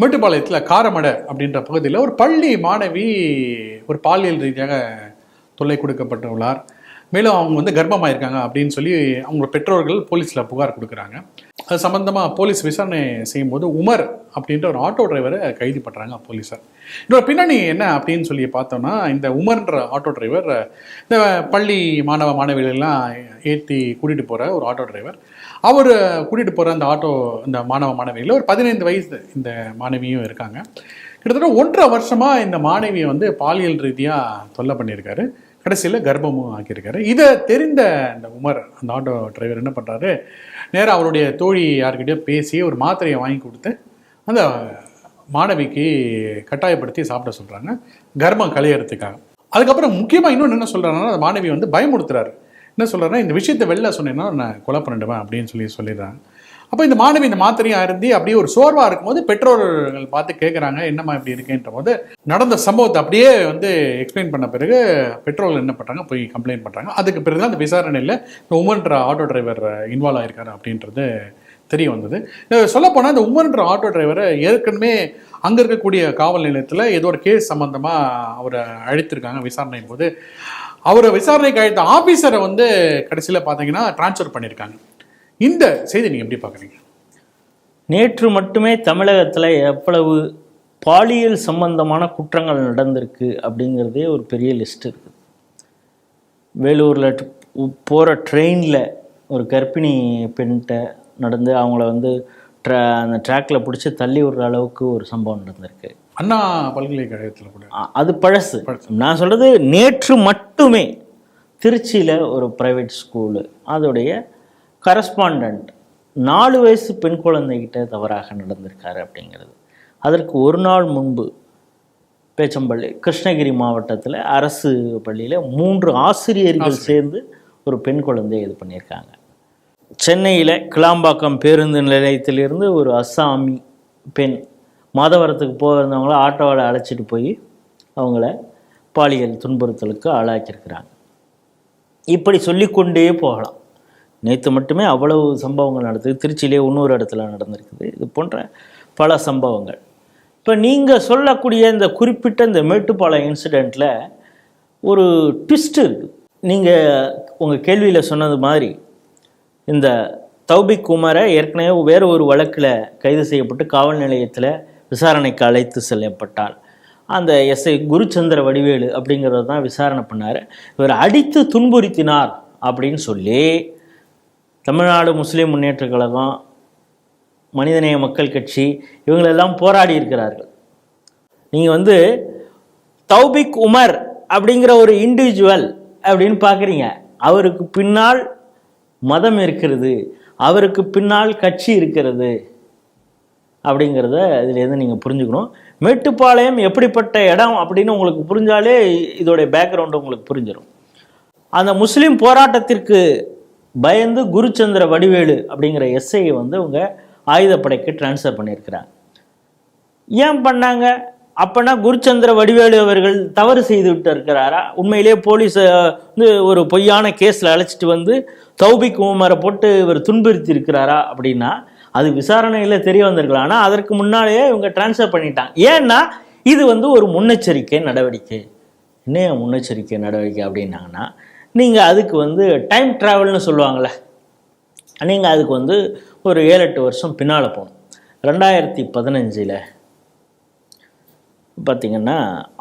மேட்டுப்பாளையத்தில் காரமடை அப்படின்ற பகுதியில் ஒரு பள்ளி மாணவி ஒரு பாலியல் ரீதியாக தொல்லை கொடுக்கப்பட்டுள்ளார். மேலும் அவங்க வந்து கர்ப்பமாயிருக்காங்க அப்படின்னு சொல்லி அவங்க பெற்றோர்கள் போலீஸில் புகார் கொடுக்குறாங்க. அது சம்மந்தமாக போலீஸ் விசாரணை செய்யும்போது உமர் அப்படின்ற ஒரு ஆட்டோ டிரைவரை கைது பண்ணுறாங்க போலீஸார். இதோட பின்னணி என்ன அப்படின்னு சொல்லி பார்த்தோம்னா இந்த உமர்ன்ற ஆட்டோ டிரைவர் இந்த பள்ளி மாணவ மாணவிகளெல்லாம் ஏற்றி கூட்டிகிட்டு போகிற ஒரு ஆட்டோ டிரைவர். அவர் கூட்டிகிட்டு போகிற அந்த ஆட்டோ இந்த மாணவ மாணவிகளில் ஒரு பதினைந்து வயசு இந்த மாணவியும் இருக்காங்க. கிட்டத்தட்ட ஒன்றரை வருஷமாக இந்த மாணவியை வந்து பாலியல் ரீதியாக தொல்லை பண்ணியிருக்காரு. கடைசியில் கர்ப்பமும் ஆக்கியிருக்காரு. இதை தெரிந்த அந்த உமர் அந்த ஆட்டோ டிரைவர் என்ன பண்ணுறாரு நேராக அவருடைய தோழி யார்கிட்டயோ பேசி ஒரு மாத்திரையை வாங்கி கொடுத்து அந்த மாணவிக்கு கட்டாயப்படுத்தி சாப்பிட சொல்கிறாங்க கர்ப்பம் கலையறதுக்காக அதுக்கப்புறம் முக்கியமாக இன்னொன்று என்ன சொல்கிறாங்கன்னா அந்த மாணவி வந்து பயமுறுத்துறாரு. என்ன சொல்கிறாருன்னா இந்த விஷயத்தை வெளில சொன்னேன்னா நான் கொலை பண்ணிடுவேன் அப்படின்னு சொல்லி சொல்லிடுறாங்க. அப்போ இந்த மாணவி இந்த மாத்திரையும் அருந்தி அப்படியே ஒரு சோர்வாக இருக்கும்போது பெற்றோர்கள் பார்த்து கேட்குறாங்க என்னம்மா இப்படி இருக்கேன்ற போது நடந்த சம்பவத்தை அப்படியே வந்து எக்ஸ்பிளைன் பண்ண பிறகு பெற்றோர்கள் என்ன பண்ணுறாங்க போய் கம்ப்ளைண்ட் பண்ணுறாங்க அதுக்கு பிறகு தான் அந்த விசாரணையில் இந்த உமன்ற ஆட்டோ டிரைவர் இன்வால்வ் ஆயிருக்காரு அப்படின்றது தெரிய வந்தது. சொல்லப்போனால் இந்த உமன்ற ஆட்டோ டிரைவரை ஏற்கனவே அங்கே இருக்கக்கூடிய காவல் நிலையத்தில் ஏதோ ஒரு கேஸ் சம்மந்தமாக அவரை அழைத்திருக்காங்க விசாரணையின் போது. அவரை விசாரணைக்கு அழைத்த ஆஃபீஸரை வந்து கடைசியில் பார்த்தீங்கன்னா ட்ரான்ஸ்ஃபர் பண்ணியிருக்காங்க. இந்த செய்தி நீங்கள் எப்படி பார்க்குறீங்க? நேற்று மட்டுமே தமிழகத்தில் எவ்வளவு பாலியல் சம்பந்தமான குற்றங்கள் நடந்திருக்கு அப்படிங்கிறதே ஒரு பெரிய லிஸ்ட் இருக்குது வேலூரில் போகிற ட்ரெயினில் ஒரு கர்ப்பிணி பெண்கிட்ட நடந்து அவங்கள வந்து ட்ரா அந்த ட்ராக்கில் பிடிச்சி தள்ளி விடுற அளவுக்கு ஒரு சம்பவம் நடந்திருக்கு. அண்ணா பல்கலைக்கழகத்தில் கூட. அது பழசு. நான் சொல்கிறது நேற்று மட்டுமே திருச்சியில் ஒரு ப்ரைவேட் ஸ்கூலு அதோடைய கரஸ்பாண்டன்ட் நாலு வயசு பெண் குழந்தைகிட்ட தவறாக நடந்திருக்காரு அப்படிங்கிறது. அதற்கு ஒரு நாள் முன்பு பேச்சம்பள்ளி கிருஷ்ணகிரி மாவட்டத்தில் அரசு பள்ளியில் மூன்று ஆசிரியர்கள் சேர்ந்து ஒரு பெண் குழந்தையை இது பண்ணியிருக்காங்க. சென்னையில் கிளாம்பாக்கம் பேருந்து நிலையத்திலிருந்து ஒரு அஸ்ஸாமி பெண் மாதவரத்துக்கு போகிறவங்கள ஆட்டோவில் அழைச்சிட்டு போய் அவங்கள பாலியல் துன்புறுத்தலுக்கு ஆளாக்கியிருக்கிறாங்க. இப்படி சொல்லிக்கொண்டே போகலாம். நேற்று மட்டுமே அவ்வளவு சம்பவங்கள் நடந்தது. திருச்சியிலே இன்னொரு இடத்துல நடந்திருக்குது. இது போன்ற பல சம்பவங்கள். இப்போ நீங்கள் சொல்லக்கூடிய இந்த குறிப்பிட்ட இந்த மேட்டுப்பாளையம் இன்சிடெண்ட்டில் ஒரு ட்விஸ்ட் இருக்குது நீங்கள் உங்கள் கேள்வியில் சொன்னது மாதிரி இந்த தௌபிக் குமாரை ஏற்கனவே வேறு ஒரு வழக்கில் கைது செய்யப்பட்டு காவல் நிலையத்தில் விசாரணைக்கு அழைத்து செல்லப்பட்டார் அந்த எஸ்ஐ குருச்சந்திர வடிவேலு அப்படிங்கிறத தான் விசாரணை பண்ணார். இவர் அடித்து துன்புறுத்தினார் அப்படின்னு சொல்லி தமிழ்நாடு முஸ்லீம் முன்னேற்ற கழகம் மனிதநேய மக்கள் கட்சி இவங்களெல்லாம் போராடி இருக்கிறார்கள். நீங்கள் வந்து தௌபிக் உமர் அப்படிங்கிற ஒரு இண்டிவிஜுவல் அப்படின்னு பார்க்குறீங்க. அவருக்கு பின்னால் மதம் இருக்கிறது அவருக்கு பின்னால் கட்சி இருக்கிறது அப்படிங்கிறத இதுலேருந்து நீங்கள் புரிஞ்சுக்கணும். மேட்டுப்பாளையம் எப்படிப்பட்ட இடம் அப்படின்னு உங்களுக்கு புரிஞ்சாலே இதோடைய பேக்ரவுண்டு உங்களுக்கு புரிஞ்சிடும் அந்த முஸ்லீம் போராட்டத்திற்கு பயந்து குருச்சந்திர வடிவேலு அப்படிங்கிற எஸ்ஐயை வந்து அவங்க ஆயுதப்படைக்கு ட்ரான்ஸ்ஃபர் பண்ணியிருக்கிறாங்க. ஏன் பண்ணாங்க? அப்பனா குருச்சந்திர வடிவேலு அவர்கள் தவறு செய்து விட்டு இருக்கிறாரா உண்மையிலே போலீஸ் வந்து ஒரு பொய்யான கேஸில் அழைச்சிட்டு வந்து தௌபிக் உமரை போட்டு இவர் துன்புறுத்தி இருக்கிறாரா அப்படின்னா அது விசாரணையில் தெரிய வந்திருக்கலாம். ஆனால் அதற்கு முன்னாலேயே இவங்க ட்ரான்ஸ்ஃபர் பண்ணிட்டாங்க. ஏன்னா இது வந்து ஒரு முன்னெச்சரிக்கை நடவடிக்கை. என்ன முன்னெச்சரிக்கை நடவடிக்கை அப்படின்னாங்கன்னா நீங்கள் அதுக்கு வந்து டைம் ட்ராவல்னு சொல்லுவாங்கள்ல நீங்கள் அதுக்கு வந்து ஒரு ஏழு எட்டு வருஷம் பின்னால் போகணும். ரெண்டாயிரத்தி பதினஞ்சில் பார்த்திங்கன்னா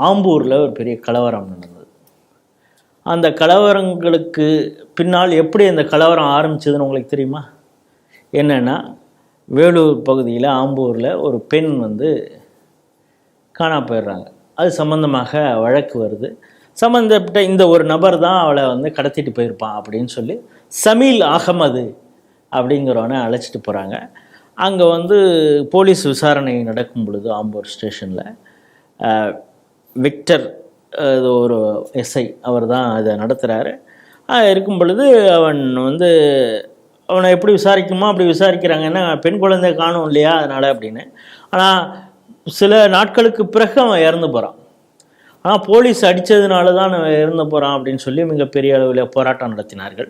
ஆம்பூரில் ஒரு பெரிய கலவரம் நடந்தது. அந்த கலவரங்களுக்கு பின்னால் எப்படி அந்த கலவரம் ஆரம்பிச்சதுன்னு உங்களுக்கு தெரியுமா? என்னென்னா வேலூர் பகுதியில் ஆம்பூரில் ஒரு பெண் வந்து காணா போயிடுறாங்க. அது சம்மந்தமாக வழக்கு வருது. சம்மந்தப்பட்ட இந்த ஒரு நபர் தான் அவளை வந்து கடத்திட்டு போயிருப்பான் அப்படின்னு சொல்லி சமீல் அகமது அப்படிங்கிறவனை அழைச்சிட்டு போகிறாங்க அங்கே வந்து போலீஸ் விசாரணை நடக்கும் பொழுது ஆம்பூர் ஸ்டேஷனில் விக்டர் இது ஒரு எஸ்ஐ அவர் தான் இதை நடத்துகிறாரு இருக்கும் பொழுது அவன் வந்து அவனை எப்படி விசாரிக்குமோ? அப்படி விசாரிக்கிறாங்கன்னா பெண் குழந்தை காணும் இல்லையா? அதனால் அப்படின்னு. ஆனால் சில நாட்களுக்கு பிறகு அவன் இறந்து போகிறான் ஆனால் போலீஸ் அடித்ததுனால தான் நான் இறந்து போகிறான் அப்படின்னு சொல்லி மிகப்பெரிய அளவில் போராட்டம் நடத்தினார்கள்.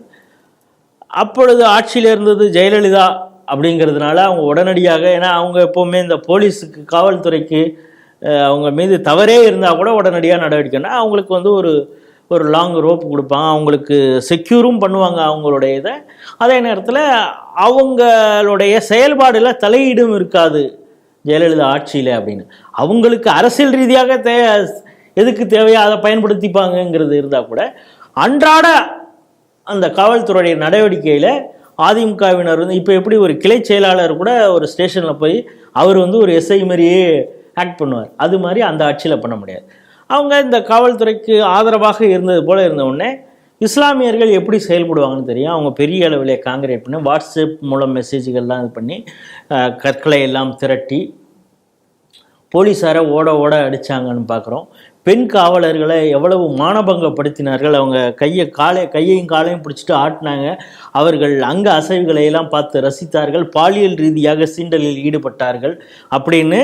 அப்பொழுது ஆட்சியில் இருந்தது ஜெயலலிதா அப்படிங்கிறதுனால அவங்க உடனடியாக ஏன்னா அவங்க எப்போவுமே இந்த போலீஸுக்கு காவல்துறைக்கு அவங்க மீது தவறே இருந்தால் கூட உடனடியாக நடவடிக்கைன்னா அவங்களுக்கு வந்து ஒரு ஒரு லாங் ரோப் கொடுப்பாங்க அவங்களுக்கு செக்யூரும் பண்ணுவாங்க அவங்களுடைய இதை. அதே நேரத்தில் அவங்களுடைய செயல்பாடில் தலையீடும் இருக்காது ஜெயலலிதா ஆட்சியில் அப்படின்னு. அவங்களுக்கு அரசியல் ரீதியாக தே எதுக்கு தேவையோ அதை பயன்படுத்திப்பாங்கங்கிறது இருந்தால் கூட அன்றாட அந்த காவல்துறையுடைய நடவடிக்கையில் அதிமுகவினர் வந்து இப்போ எப்படி ஒரு கிளை செயலாளர் கூட ஒரு ஸ்டேஷனில் போய் அவர் வந்து ஒரு எஸ்ஐ மாதிரியே ஆக்ட் பண்ணுவார். அது மாதிரி அந்த ஆட்சியில் பண்ண முடியாது. அவங்க இந்த காவல்துறைக்கு ஆதரவாக இருந்தது போல இருந்த உடனே இஸ்லாமியர்கள் எப்படி செயல்படுவாங்கன்னு தெரியும். அவங்க பெரிய அளவில் காங்கிரேட் பண்ணி வாட்ஸ்அப் மூலம் மெசேஜ்கள்லாம் இது பண்ணி கற்களை எல்லாம் திரட்டி போலீஸாரை ஓட ஓட அடித்தாங்கன்னு பார்க்குறோம் பெண் காவலர்களை எவ்வளவு மானபங்கப்படுத்தினார்கள். அவங்க கையை காலை கையையும் காலையும் பிடிச்சிட்டு ஆட்டினாங்க. அவர்கள் அங்க அசைவுகளை எல்லாம் பார்த்து ரசித்தார்கள். பாலியல் ரீதியாக சீண்டலில் ஈடுபட்டார்கள். அப்படின்னு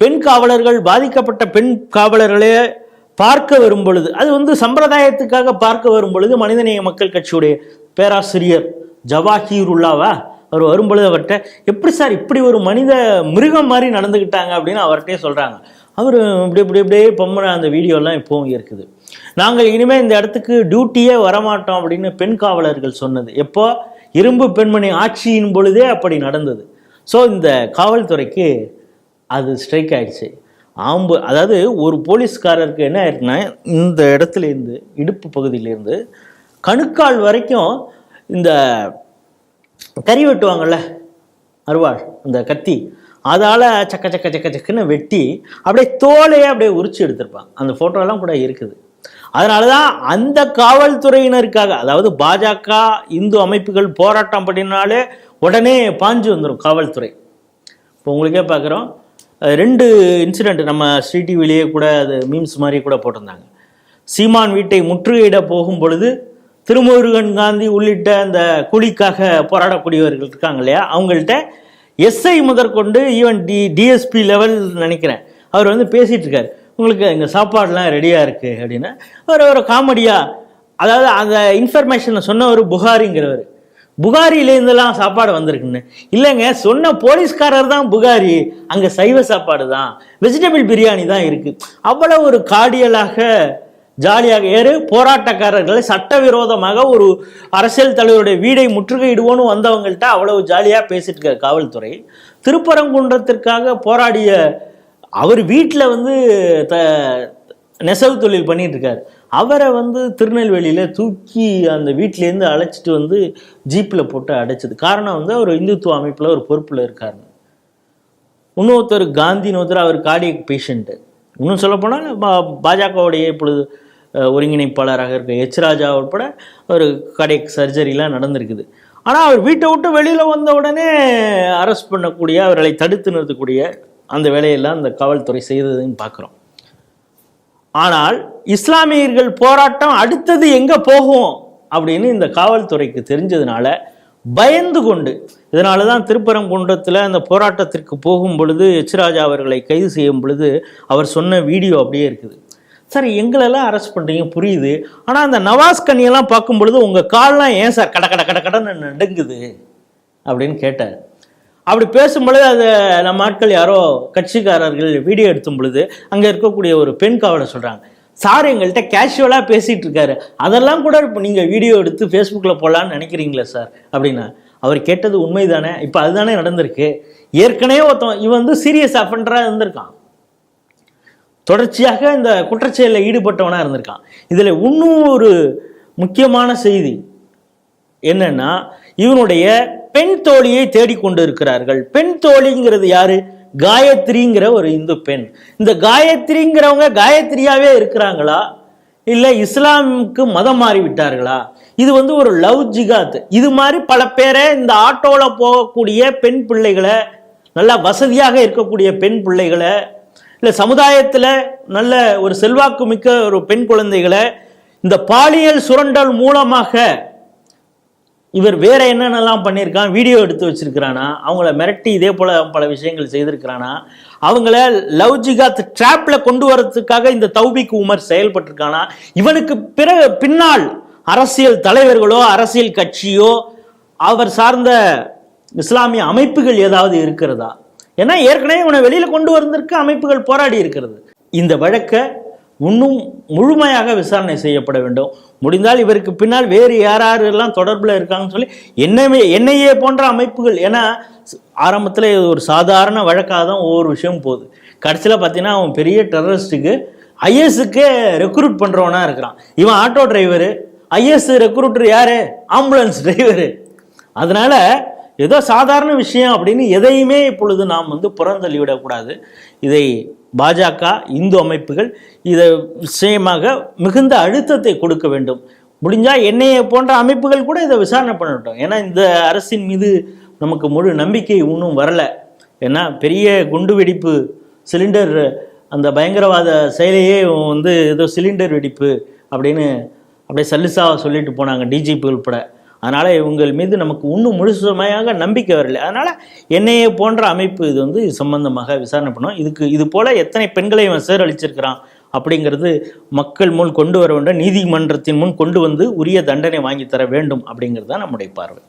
பெண் காவலர்கள் பாதிக்கப்பட்ட பெண் காவலர்களே பார்க்க வரும் பொழுது அது வந்து சம்பிரதாயத்துக்காக பார்க்க வரும் பொழுது மனிதநேய மக்கள் கட்சியுடைய பேராசிரியர் ஜவாஹீருல்லாவா அவர் வரும்பொழுது அவர்கிட்ட எப்படி சார் இப்படி ஒரு மனித மிருகம் மாதிரி நடந்துக்கிட்டாங்க அப்படின்னு அவர்கிட்டே சொல்கிறாங்க அவர் இப்படி இப்படி இப்படியே பொம்மன அந்த வீடியோலாம் இப்போவும் இருக்குது. நாங்கள் இனிமேல் இந்த இடத்துக்கு டியூட்டியே வரமாட்டோம் அப்படின்னு பெண் காவலர்கள் சொன்னது. எப்போ? இரும்பு பெண்மணி ஆட்சியின் பொழுதே அப்படி நடந்தது. ஸோ இந்த காவல்துறைக்கு அது ஸ்ட்ரைக் ஆயிடுச்சு. ஆம்பு அதாவது ஒரு போலீஸ்காரருக்கு என்ன ஆயிருக்குன்னா இந்த இடத்துலேருந்து இடுப்பு பகுதியிலேருந்து கணுக்கால் வரைக்கும் இந்த கறி வெட்டுவாங்கள்ல அருவாள் அந்த கத்தி. அதால் சக்க சக்க சக்க சக்குன்னு வெட்டி அப்படியே தோலையே அப்படியே உரிச்சு எடுத்திருப்பான் அந்த ஃபோட்டோலாம் கூட இருக்குது. அதனால தான் அந்த காவல்துறையினருக்காக அதாவது பாஜக இந்து அமைப்புகள் போராட்டம் பண்ணினாலே உடனே பாஞ்சு வந்துடும் காவல்துறை. இப்போ உங்களுக்கே பார்க்குறோம் ரெண்டு இன்சிடெண்ட் நம்ம ஸ்ரீ டிவிலேயே கூட அது மீம்ஸ் மாதிரி கூட போட்டிருந்தாங்க. சீமான் வீட்டை முற்றுகையிட போகும் பொழுது திருமுருகன் காந்தி உள்ளிட்ட அந்த கூலிக்காக போராடக்கூடியவர்கள் இருக்காங்க இல்லையா? அவங்கள்ட்ட எஸ்ஐ முதற்கொண்டு ஈவன் டி டிஎஸ்பி லெவல் நினைக்கிறேன். அவர் வந்து பேசிகிட்டு இருக்கார். உங்களுக்கு எங்கள் சாப்பாடுலாம் ரெடியாக இருக்குது அப்படின்னு. அவர் ஒரு காமெடியாக அதாவது அந்த இன்ஃபர்மேஷனை சொன்னவர் புகாரிங்கிறவர். புகாரிலேருந்துலாம் சாப்பாடு வந்திருக்குன்னு. இல்லைங்க சொன்ன போலீஸ்காரர் தான் புகாரி அங்கே சைவ சாப்பாடு தான். வெஜிடபிள் பிரியாணி தான் இருக்குது அவ்வளோ ஒரு கார்டியலாக ஜாலியாக ஏறு. போராட்டக்காரர்களை சட்டவிரோதமாக ஒரு அரசியல் தலைவருடைய வீடை முற்றுகையிடுவோன்னு வந்தவங்கள்ட்ட அவ்வளவு ஜாலியாக பேசிட்டு இருக்க காவல்துறை. திருப்பரங்குன்றத்திற்காக போராடிய அவர் வீட்டில் வந்து த நெசவு தொழில் பண்ணிட்டு இருக்காரு அவரை வந்து திருநெல்வேலியில் தூக்கி அந்த வீட்டிலேருந்து அழைச்சிட்டு வந்து ஜீப்பில் போட்டு அடைச்சது. காரணம் வந்து அவர் இந்துத்துவ அமைப்பில் ஒரு பொறுப்பில் இருக்காருங்க இன்னொருத்தர் காந்தின்னு ஒருத்தர் அவர் கார்டியக் பேஷண்ட்டு இன்னும் சொல்லப்போனால் பா பாஜகவுடைய இப்பொழுது ஒருங்கிணைப்பாளராக இருக்க எச் ராஜா உட்பட ஒரு கடை சர்ஜரிலாம் நடந்திருக்குது. ஆனால் அவர் வீட்டை விட்டு வெளியில் வந்த உடனே அரெஸ்ட் பண்ணக்கூடிய அவர்களை தடுத்து நிறுத்தக்கூடிய அந்த வேலையெல்லாம் அந்த காவல்துறை செய்ததுன்னு பார்க்குறோம். ஆனால் இஸ்லாமியர்கள் போராட்டம் அடுத்தது எங்கே போகும் அப்படின்னு இந்த காவல்துறைக்கு தெரிஞ்சதுனால பயந்து கொண்டு இதனால தான் திருப்பரங்குன்றத்தில் அந்த போராட்டத்திற்கு போகும் பொழுது எச் ராஜா அவர்களை கைது செய்யும் பொழுது அவர் சொன்ன வீடியோ அப்படியே இருக்குது. சார் எங்களெல்லாம் அரெஸ்ட் பண்ணுறீங்க புரியுது. ஆனால் அந்த நவாஸ் கனியெல்லாம் பார்க்கும் பொழுது உங்கள் கால்லாம் ஏன் சார் கட கட கட கடன்னு நடுங்குது? அப்படின்னு கேட்டார். அப்படி பேசும்பொழுது அதை நம்ம ஆட்கள் யாரோ கட்சிக்காரர்கள் வீடியோ எடுத்தும் பொழுது அங்கே இருக்கக்கூடிய ஒரு பெண் காவலர் சொல்கிறாங்க சார் எங்கள்கிட்ட கேஷுவலாக பேசிகிட்டு இருக்காரு. அதெல்லாம் கூட இப்போ நீங்கள் வீடியோ எடுத்து ஃபேஸ்புக்கில் போடலான்னு நினைக்கிறீங்களே சார்? அப்படின்னா அவர் கேட்டது உண்மைதானே? இப்போ அதுதானே நடந்திருக்கு. ஏற்கனவே ஒருத்தன் இவன் வந்து சீரியஸ் அஃபண்டராக இருந்திருக்கான். தொடர்ச்சியாக இந்த குற்றச்செயலில் ஈடுபட்டவனாக இருந்திருக்கான். இதில் இன்னும் ஒரு முக்கியமான செய்தி என்னன்னா இவனுடைய பெண் தோழியை தேடிக்கொண்டு இருக்கிறார்கள் பெண் தோழிங்கிறது யாரு? காயத்ரிங்கிற ஒரு இந்து பெண். இந்த காயத்ரிங்கிறவங்க காயத்ரியாவே இருக்கிறாங்களா? இல்லை இஸ்லாமுக்கு மதம் மாறி விட்டார்களா இது வந்து ஒரு லவ் ஜிகாத். இது மாதிரி பல பேரை இந்த ஆட்டோவில் போகக்கூடிய பெண் பிள்ளைகளை நல்லா வசதியாக இருக்கக்கூடிய பெண் பிள்ளைகளை இல்லை சமுதாயத்தில் நல்ல ஒரு செல்வாக்கு மிக்க ஒரு பெண் குழந்தைகளை இந்த பாலியல் சுரண்டல் மூலமாக இவர் வேற என்னென்னலாம் பண்ணியிருக்கான் வீடியோ எடுத்து வச்சிருக்கிறானா அவங்கள மிரட்டி இதே போல பல விஷயங்கள் செய்திருக்கிறானா அவங்கள லவ் ஜிகாத் ட்ராப்ல கொண்டு வரதுக்காக இந்த தௌபிக் உமர் செயல்பட்டிருக்கானா இவனுக்கு பிறகு பின்னால் அரசியல் தலைவர்களோ அரசியல் கட்சியோ அவர் சார்ந்த இஸ்லாமிய அமைப்புகள் ஏதாவது இருக்கிறதா? ஏன்னா ஏற்கனவே இவனை வெளியில் கொண்டு வந்திருக்க அமைப்புகள் போராடி இருக்கிறது. இந்த வழக்கை இன்னும் முழுமையாக விசாரணை செய்யப்பட வேண்டும். முடிந்தால் இவருக்கு பின்னால் வேறு யார் யாரெல்லாம் தொடர்பில் இருக்காங்கன்னு சொல்லி என்னமே என்ஐஏ போன்ற அமைப்புகள் ஏன்னா ஆரம்பத்தில் இது ஒரு சாதாரண வழக்காக தான் ஒவ்வொரு விஷயம் போகுது. கடைசியில் பார்த்தீங்கன்னா அவன் பெரிய டெரரிஸ்ட்டுக்கு ஐஎஸ்க்கு ரெக்ரூட் பண்ணுறவனா இருக்கிறான். இவன் ஆட்டோ டிரைவரு ஐஎஸ் ரெக்ரூட்டர் யாரு? ஆம்புலன்ஸ் டிரைவரு அதனால ஏதோ சாதாரண விஷயம் அப்படின்னு எதையுமே இப்பொழுது நாம் வந்து புறந்தள்ளி விடக்கூடாது இதை பாஜக இந்து அமைப்புகள் இதை விஷயமாக மிகுந்த அழுத்தத்தை கொடுக்க வேண்டும். முடிஞ்சால் என்னைய போன்ற அமைப்புகள் கூட இதை விசாரணை பண்ணட்டும். ஏன்னா இந்த அரசின் மீது நமக்கு முழு நம்பிக்கை இன்னும் வரலை. ஏன்னா பெரிய குண்டு வெடிப்பு சிலிண்டர் அந்த பயங்கரவாத செயலையே வந்து ஏதோ சிலிண்டர் வெடிப்பு அப்படின்னு அப்படியே சல்லிசாவை சொல்லிட்டு போனாங்க. டிஜிபி உட்பட. அதனால் இவங்கள் மீது நமக்கு இன்னும் முழுசுமையாக நம்பிக்கை வரல. அதனால் என்னையே போன்ற அமைப்பு இது வந்து இது சம்பந்தமாக விசாரணை பண்ணும். இதுக்கு இது போல் எத்தனை பெண்களை இவன் சேரழிச்சிருக்கிறான் அப்படிங்கிறது மக்கள் முன் கொண்டு வர வேண்டும். நீதிமன்றத்தின் முன் கொண்டு வந்து உரிய தண்டனை வாங்கி தர வேண்டும் அப்படிங்கிறது தான் நம்முடைய பார்வை.